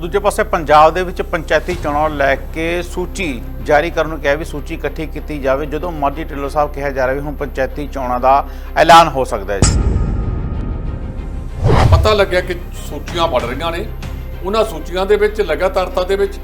ਦੂਜੇ ਪਾਸੇ ਪੰਜਾਬ ਦੇ ਵਿੱਚ ਪੰਚਾਇਤੀ ਚੋਣਾਂ ਲੈ ਕੇ ਸੂਚੀ ਜਾਰੀ ਕਰਨ ਨੂੰ ਕਿਹਾ ਵੀ ਸੂਚੀ ਇਕੱਠੀ ਕੀਤੀ ਜਾਵੇ, ਜਦੋਂ ਮਰਜ਼ੀ ਢਿੱਲੋਂ ਸਾਹਿਬ ਕਿਹਾ ਜਾ ਰਿਹਾ ਵੀ ਹੁਣ ਪੰਚਾਇਤੀ ਚੋਣਾਂ ਦਾ ਐਲਾਨ ਹੋ ਸਕਦਾ ਹੈ ਜੀ। ਪਤਾ ਲੱਗਿਆ ਕਿ ਸੂਚੀਆਂ ਬਣ ਰਹੀਆਂ ਨੇ। ਉਹਨਾਂ ਸੂਚੀਆਂ ਦੇ ਵਿੱਚ ਲਗਾਤਾਰਤਾ ਦੇ ਵਿੱਚ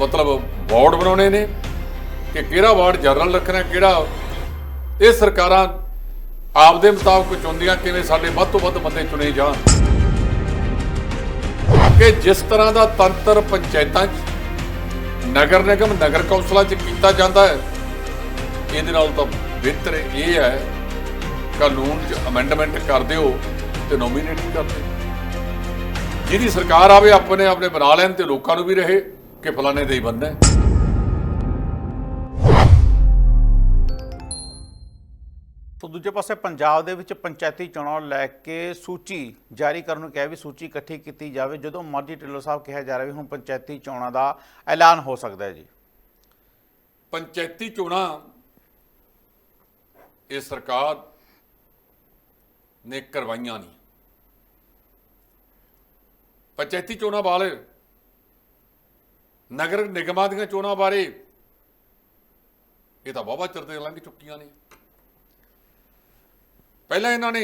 ਮਤਲਬ ਵਾਰਡ ਬਣਾਉਣੇ ਨੇ ਕਿ ਕਿਹੜਾ ਵਾਰਡ ਜਨਰਲ ਰੱਖਣਾ, ਕਿਹੜਾ ਇਹ ਸਰਕਾਰਾਂ ਆਪਦੇ ਮੁਤਾਬਕ ਚੁਣਦੀਆਂ ਕਿਵੇਂ ਸਾਡੇ ਵੱਧ ਤੋਂ ਵੱਧ ਬੰਦੇ ਚੁਣੇ ਜਾਣ। ਕਿ ਜਿਸ ਤਰ੍ਹਾਂ ਦਾ ਤੰਤਰ ਪੰਚਾਇਤਾਂ 'ਚ, ਨਗਰ ਨਿਗਮ, ਨਗਰ ਕੌਂਸਲਾਂ 'ਚ ਕੀਤਾ ਜਾਂਦਾ ਹੈ, ਇਹਦੇ ਨਾਲ ਤਾਂ ਬਿਹਤਰ ਇਹ ਹੈ, ਕਾਨੂੰਨ 'ਚ ਅਮੈਂਡਮੈਂਟ ਕਰ ਦਿਓ ਤੇ ਨੋਮੀਨੇਟ ਵੀ ਕਰ ਦਿਓ। ਜਿਹਦੀ ਸਰਕਾਰ ਆਵੇ, ਆਪਣੇ ਆਪਣੇ ਬਣਾ ਲੈਣ ਤੇ ਲੋਕਾਂ ਨੂੰ ਵੀ ਰਹੇ ਕਿ ਫਲਾਣੇ ਦੇ ਹੀ ਬੰਦਾ ਹੈ। ਦੂਜੇ ਪਾਸੇ ਪੰਜਾਬ ਦੇ ਵਿੱਚ ਪੰਚਾਇਤੀ ਚੋਣਾਂ ਲੈ ਕੇ ਸੂਚੀ ਜਾਰੀ ਕਰਨ ਨੂੰ ਕਿਹਾ ਵੀ ਸੂਚੀ ਇਕੱਠੀ ਕੀਤੀ ਜਾਵੇ। ਜਦੋਂ ਮਰਜ਼ੀ ਢਿੱਲੋਂ ਸਾਹਿਬ ਕਿਹਾ ਜਾ ਰਿਹਾ ਵੀ ਹੁਣ ਪੰਚਾਇਤੀ ਚੋਣਾਂ ਦਾ ਐਲਾਨ ਹੋ ਸਕਦਾ ਹੈ ਜੀ। ਪੰਚਾਇਤੀ ਚੋਣਾਂ ਇਹ ਸਰਕਾਰ ਨੇ ਕਰਵਾਈਆਂ ਨਹੀਂ। ਪੰਚਾਇਤੀ ਚੋਣਾਂ ਵਾਲੇ ਨਗਰ ਨਿਗਮਾਂ ਦੀਆਂ ਚੋਣਾਂ ਬਾਰੇ ਇਹ ਤਾਂ ਬਹੁਤ ਚਿਰ ਦੇ ਲੰਘ ਚੁੱਕੀਆਂ ਨੇ। ਪਹਿਲਾਂ ਇਹਨਾਂ ਨੇ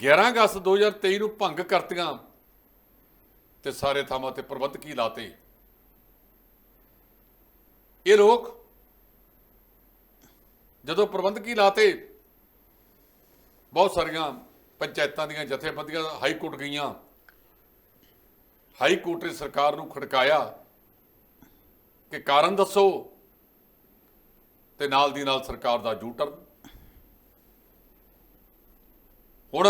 11 ਅਗਸਤ 2023 ਨੂੰ ਭੰਗ ਕਰਤੀਆਂ ਤੇ ਸਾਰੇ ਥਾਵਾਂ ਤੇ ਪ੍ਰਬੰਧਕੀ ਲਾਤੇ। ਇਹ ਲੋਕ ਜਦੋਂ ਪ੍ਰਬੰਧਕੀ ਲਾਤੇ, ਬਹੁਤ ਸਾਰੀਆਂ ਪੰਚਾਇਤਾਂ ਦੀਆਂ ਜਥੇਬੰਦੀਆਂ ਹਾਈ ਕੋਰਟ ਗਈਆਂ। ਹਾਈ ਕੋਰਟ ਨੇ ਸਰਕਾਰ ਨੂੰ ਖੜਕਾਇਆ ਕਿ ਕਾਰਨ ਦੱਸੋ ਤੇ ਨਾਲ ਦੀ ਨਾਲ ਸਰਕਾਰ ਦਾ ਜੂਟਰ ਹੁਣ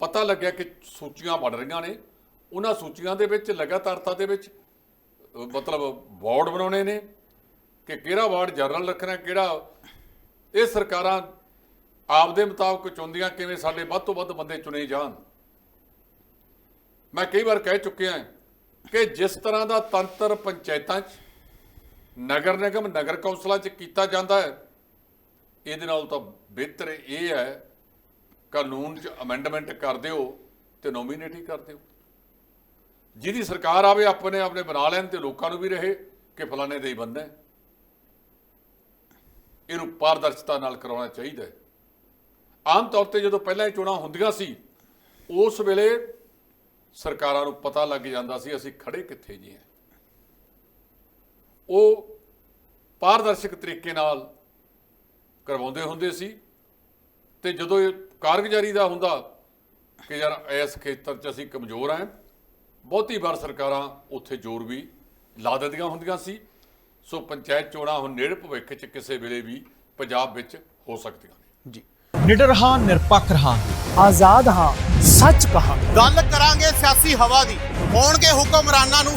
ਪਤਾ ਲੱਗਿਆ ਕਿ ਸੂਚੀਆਂ ਬਣ ਰਹੀਆਂ ਨੇ। ਉਹਨਾਂ ਸੂਚੀਆਂ ਦੇ ਵਿੱਚ ਲਗਾਤਾਰਤਾ ਦੇ ਵਿੱਚ ਮਤਲਬ ਵਾਰਡ ਬਣਾਉਣੇ ਨੇ ਕਿ ਕਿਹੜਾ ਵਾਰਡ ਜਨਰਲ ਰੱਖਣਾ ਕਿਹੜਾ ਇਹ ਸਰਕਾਰਾਂ ਆਪਦੇ ਮੁਤਾਬਕ ਚੁਣਦੀਆਂ ਕਿਵੇਂ ਸਾਡੇ ਵੱਧ ਤੋਂ ਵੱਧ ਬੰਦੇ ਚੁਣੇ ਜਾਣ। ਮੈਂ ਕਈ ਵਾਰ ਕਹਿ ਚੁੱਕਿਆ ਕਿ ਜਿਸ ਤਰ੍ਹਾਂ ਦਾ ਤੰਤਰ ਪੰਚਾਇਤਾਂ 'ਚ, ਨਗਰ ਨਿਗਮ, ਨਗਰ ਕੌਂਸਲਾਂ 'ਚ ਕੀਤਾ ਜਾਂਦਾ ਹੈ, ਇਹਦੇ ਨਾਲ ਤਾਂ ਬਿਹਤਰ ਇਹ ਹੈ ਕਾਨੂੰਨ 'ਚ ਅਮੈਂਡਮੈਂਟ ਕਰ ਦਿਓ ਤੇ ਨੋਮੀਨੇਟ ਹੀ ਕਰ ਦਿਓ। ਜਿਹਦੀ ਸਰਕਾਰ ਆਵੇ, ਆਪਣੇ ਆਪਣੇ ਬਣਾ ਲੈਣ ਤੇ ਲੋਕਾਂ ਨੂੰ ਵੀ ਰਹੇ ਕਿ ਫਲਾਣੇ ਦੇ ਹੀ ਬੰਦਾ। ਇਹਨੂੰ ਪਾਰਦਰਸ਼ਤਾ ਨਾਲ ਕਰਾਉਣਾ ਚਾਹੀਦਾ ਹੈ। ਆਮ ਤੌਰ ਤੇ ਜਦੋਂ ਪਹਿਲਾਂ ਇਹ ਚੋਣਾਂ ਹੁੰਦੀਆਂ ਸੀ, ਉਸ ਵੇਲੇ ਸਰਕਾਰਾਂ ਨੂੰ ਪਤਾ ਲੱਗ ਜਾਂਦਾ ਸੀ, ਅਸੀਂ ਖੜੇ ਕਿੱਥੇ ਜੀ ਹਾਂ। ਉਹ ਪਾਰਦਰਸ਼ਕ ਤਰੀਕੇ ਨਾਲ ਕਰਵਾਉਂਦੇ ਹੁੰਦੇ ਸੀ ਤੇ ਜਦੋਂ ਇਹ ਕਾਰਗੁਜ਼ਾਰੀ ਦਾ ਹੁੰਦਾ ਕਿ ਯਾਰ ਇਸ ਖੇਤਰ 'ਚ ਅਸੀਂ ਕਮਜ਼ੋਰ ਆਂ ਬਹੁਤੀ ਵਾਰ ਸਰਕਾਰਾਂ ਉੱਥੇ ਜ਼ੋਰ ਵੀ ਲਾ ਦਿੰਦੀਆਂ ਹੁੰਦੀਆਂ ਸੀ। ਸੋ ਪੰਚਾਇਤ ਚੋਣਾਂ ਹੁਣ ਨੇੜੇ ਭਵਿੱਖ 'ਚ ਕਿਸੇ ਵੇਲੇ ਵੀ ਪੰਜਾਬ ਵਿੱਚ ਹੋ ਸਕਦੀਆਂ ਨੇ। ਜੀ। ਨਿਡਰ ਹਾਂ ਨਿਰਪੱਖ ਰਹਾਂ। ਆਜ਼ਾਦ ਹਾਂ ਸੱਚ ਕਹਾ ਗੱਲ ਕਰਾਂਗੇ ਸਿਆਸੀ ਹਵਾ ਦੀ। ਹੋਣਗੇ ਹੁਕਮਰਾਨਾਂ ਨੂੰ